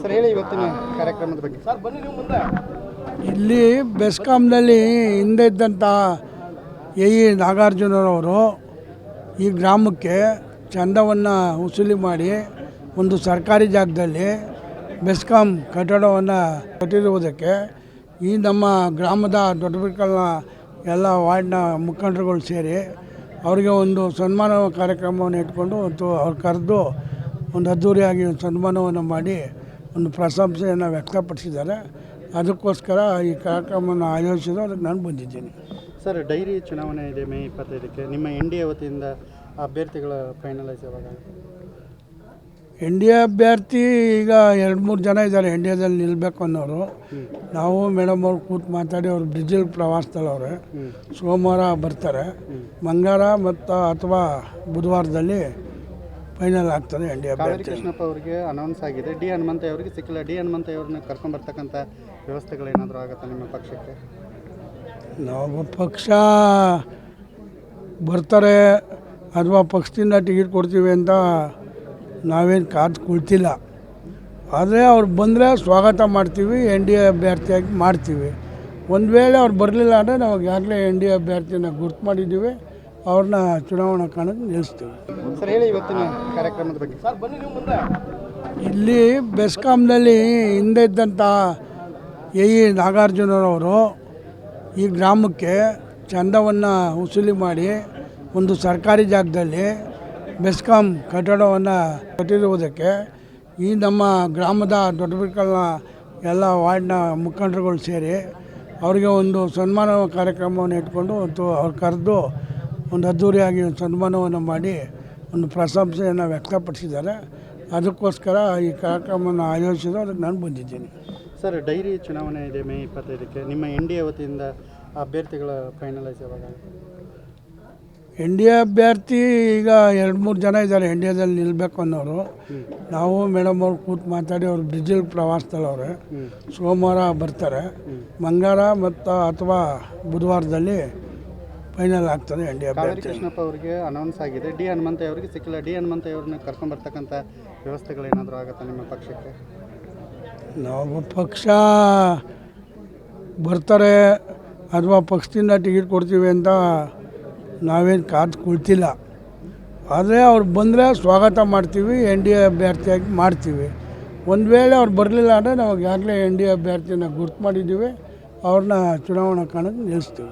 Sir ಹೇಳಿ ಇವತ್ತಿನ ಕಾರ್ಯಕ್ರಮದ ಬಗ್ಗೆ. ಸರ್ ಬನ್ನಿ ನೀವು ಮುಂದೆ. ಇಲ್ಲಿ ಬೆಸ್ಕಾಂನಲ್ಲಿ ಹಿಂದೆ ಇದ್ದಂಥ ಎ ಇ ನಾಗಾರ್ಜುನರವರು ಈ ಗ್ರಾಮಕ್ಕೆ ಚಂದವನ್ನು ವಸೂಲಿ ಮಾಡಿ ಒಂದು ಸರ್ಕಾರಿ ಜಾಗದಲ್ಲಿ ಬೆಸ್ಕಾಂ ಕಟ್ಟಡವನ್ನು ಕಟ್ಟಿರುವುದಕ್ಕೆ ಈ ನಮ್ಮ ಗ್ರಾಮದ ದೊಡ್ಡಬಿಡ್ಕಲ್ನ ಎಲ್ಲ ವಾರ್ಡ್ನ ಮುಖಂಡರುಗಳು ಸೇರಿ ಅವರಿಗೆ ಒಂದು ಸನ್ಮಾನ ಕಾರ್ಯಕ್ರಮವನ್ನು ಇಟ್ಕೊಂಡು ಮತ್ತು ಅವ್ರು ಕರೆದು ಒಂದು ಅದ್ಧೂರಿಯಾಗಿ ಒಂದು ಸನ್ಮಾನವನ್ನು ಮಾಡಿ ಒಂದು ಪ್ರಶಂಸೆಯನ್ನು ವ್ಯಕ್ತಪಡಿಸಿದ್ದಾರೆ. ಅದಕ್ಕೋಸ್ಕರ ಈ ಕಾರ್ಯಕ್ರಮವನ್ನು ಆಯೋಜಿಸಿದ್ರು ಅದಕ್ಕೆ ನಾನು ಬಂದಿದ್ದೀನಿ. ಸರ್ ಡೈರಿ ಚುನಾವಣೆ ಇದೆ ಮೇ ಇಪ್ಪತ್ತೈದಕ್ಕೆ. ನಿಮ್ಮ ಎನ್ ಡಿ ಎ ವತಿಯಿಂದ ಅಭ್ಯರ್ಥಿಗಳ ಫೈನಲೈಸ್ ಯಾವಾಗ ಎನ್ ಡಿ ಎ ಅಭ್ಯರ್ಥಿ ಈಗ ಎರಡು ಮೂರು ಜನ ಇದ್ದಾರೆ ಎನ್ ಡಿ ಎದಲ್ಲಿ ನಿಲ್ಲಬೇಕು ಅನ್ನೋರು. ನಾವು ಮೇಡಮ್ ಅವ್ರು ಕೂತು ಮಾತಾಡಿ ಅವರು ಬ್ರಿಜಿಲ್ ಪ್ರವಾಸದಲ್ಲವ್ರೆ. ಸೋಮವಾರ ಬರ್ತಾರೆ. ಮಂಗಳವಾರ ಮತ್ತು ಅಥವಾ ಬುಧವಾರದಲ್ಲಿ ಫೈನಲ್ ಆಗ್ತದೆ ಎನ್ ಡಿ ಕಾವೇರಿ ಅಭ್ಯರ್ಥಿ ಕೃಷ್ಣಪ್ಪ ಅವರಿಗೆ ಅನೌನ್ಸ್ ಆಗಿದೆ. ಡಿ ಹನುಮಂತಯ್ಯ ಅವರಿಗೆ ಸಿಕ್ಕಿಲ್ಲ. ಡಿ ಹನುಮಂತಯ್ಯ ಅವ್ರನ್ನ ಕರ್ಕೊಂಬರ್ತಕ್ಕಂಥ ವ್ಯವಸ್ಥೆಗಳೇನಾದರೂ ಆಗುತ್ತಾ ನಿಮ್ಮ ಪಕ್ಷಕ್ಕೆ? ನಮ್ಮ ಪಕ್ಷ ಬರ್ತಾರೆ. ಅಥವಾ ಪಕ್ಷದಿಂದ ಟಿಕೆಟ್ ಕೊಡ್ತೀವಿ ಅಂತ ನಾವೇನು ಕಾದು ಕುಳ್ತಿಲ್ಲ. ಆದರೆ ಅವ್ರು ಬಂದರೆ ಸ್ವಾಗತ ಮಾಡ್ತೀವಿ ಎನ್ ಡಿ ಎ ಅಭ್ಯರ್ಥಿಯಾಗಿ ಮಾಡ್ತೀವಿ. ಒಂದು ವೇಳೆ ಅವ್ರು ಬರಲಿಲ್ಲ ಅಂದರೆ ನಾವು ಈಗಾಗಲೇ ಎನ್ ಡಿ ಎ ಅಭ್ಯರ್ಥಿನ ಗುರ್ತು ಮಾಡಿದ್ದೀವಿ. ಅವ್ರನ್ನ ಚುನಾವಣಾ ಕಾಣಕ್ಕೆ ನಿಲ್ಲಿಸ್ತೀವಿ. ಸರ್ ಹೇಳಿ ಇವತ್ತಿನ ಕಾರ್ಯಕ್ರಮದ ಬಗ್ಗೆ. ಸರ್ ಬನ್ನಿ ನೀವು ಮುಂದೆ. ಇಲ್ಲಿ ಬೆಸ್ಕಾಂನಲ್ಲಿ ಹಿಂದೆ ಇದ್ದಂಥ ಎ ಇ ನಾಗಾರ್ಜುನರವರು ಈ ಗ್ರಾಮಕ್ಕೆ ಚಂದವನ್ನು ವಸೂಲಿ ಮಾಡಿ ಒಂದು ಸರ್ಕಾರಿ ಜಾಗದಲ್ಲಿ ಬೆಸ್ಕಾಂ ಕಟ್ಟಡವನ್ನು ಕಟ್ಟಿರುವುದಕ್ಕೆ ಈ ನಮ್ಮ ಗ್ರಾಮದ ದೊಡ್ಡಬಿಡ್ಕಲ್ನ ಎಲ್ಲ ವಾರ್ಡ್ನ ಮುಖಂಡರುಗಳು ಸೇರಿ ಅವರಿಗೆ ಒಂದು ಸನ್ಮಾನ ಕಾರ್ಯಕ್ರಮವನ್ನು ಇಟ್ಕೊಂಡು ಅವ್ರು ಕರೆದು ಒಂದು ಅದ್ಧೂರಿಯಾಗಿ ಒಂದು ಸನ್ಮಾನವನ್ನು ಮಾಡಿ ಒಂದು ಪ್ರಶಂಸೆಯನ್ನು ವ್ಯಕ್ತಪಡಿಸಿದ್ದಾರೆ. ಅದಕ್ಕೋಸ್ಕರ ಈ ಕಾರ್ಯಕ್ರಮವನ್ನು ಆಯೋಜಿಸಿದ್ರು ಅದಕ್ಕೆ ನಾನು ಬಂದಿದ್ದೀನಿ. ಸರ್ ಡೈರಿ ಚುನಾವಣೆ ಇದೆ ಮೇ ಇಪ್ಪತ್ತೈದಕ್ಕೆ. ನಿಮ್ಮ ಎನ್ ಡಿ ಎ ವತಿಯಿಂದ ಅಭ್ಯರ್ಥಿಗಳ ಫೈನಲೈಸ್ ಯಾವಾಗ ಎನ್ ಡಿ ಎ ಅಭ್ಯರ್ಥಿ ಈಗ ಎರಡು ಮೂರು ಜನ ಇದ್ದಾರೆ ಎನ್ ಡಿ ಎದಲ್ಲಿ ನಿಲ್ಲಬೇಕು ಅನ್ನೋರು. ನಾವು ಮೇಡಮ್ ಅವ್ರು ಕೂತು ಮಾತಾಡಿ ಅವರು ಬ್ರಿಜಿಲ್ ಪ್ರವಾಸದಲ್ಲವ್ರೆ ಸೋಮವಾರ ಬರ್ತಾರೆ. ಮಂಗಳವಾರ ಮತ್ತು ಅಥವಾ ಬುಧವಾರದಲ್ಲಿ ಫೈನಲ್ ಆಗ್ತಾನೆ ಎನ್ ಡಿ ಕಾವೇರಿ ಅಭ್ಯರ್ಥಿ ಕೃಷ್ಣಪ್ಪ ಅವರಿಗೆ ಅನೌನ್ಸ್ ಆಗಿದೆ. ಡಿ ಹನುಮಂತಯ್ಯ ಅವರಿಗೆ ಸಿಕ್ಕಿಲ್ಲ. ಡಿ ಹನುಮಂತಯ್ಯ ಅವ್ರನ್ನ ಕರ್ಕೊಂಬರ್ತಕ್ಕಂಥ ವ್ಯವಸ್ಥೆಗಳೇನಾದರೂ ಆಗುತ್ತಾ ನಿಮ್ಮ ಪಕ್ಷಕ್ಕೆ? ನಾವು ಪಕ್ಷ ಬರ್ತಾರೆ ಅಥವಾ ಪಕ್ಷದಿಂದ ಟಿಕೆಟ್ ಕೊಡ್ತೀವಿ ಅಂತ ನಾವೇನು ಕಾದು ಕುಳ್ತಿಲ್ಲ. ಆದರೆ ಅವ್ರು ಬಂದರೆ ಸ್ವಾಗತ ಮಾಡ್ತೀವಿ ಎನ್ ಡಿ ಎ ಅಭ್ಯರ್ಥಿಯಾಗಿ ಮಾಡ್ತೀವಿ. ಒಂದು ವೇಳೆ ಅವ್ರು ಬರಲಿಲ್ಲ ಅಂದರೆ ನಾವು ಈಗಾಗಲೇ ಎನ್ ಡಿ ಎ ಅಭ್ಯರ್ಥಿನ ಗುರ್ತು ಮಾಡಿದ್ದೀವಿ ಅವ್ರನ್ನ ಚುನಾವಣಾ ಕಣಕ್ಕೆ ನಿಲ್ಲಿಸ್ತೀವಿ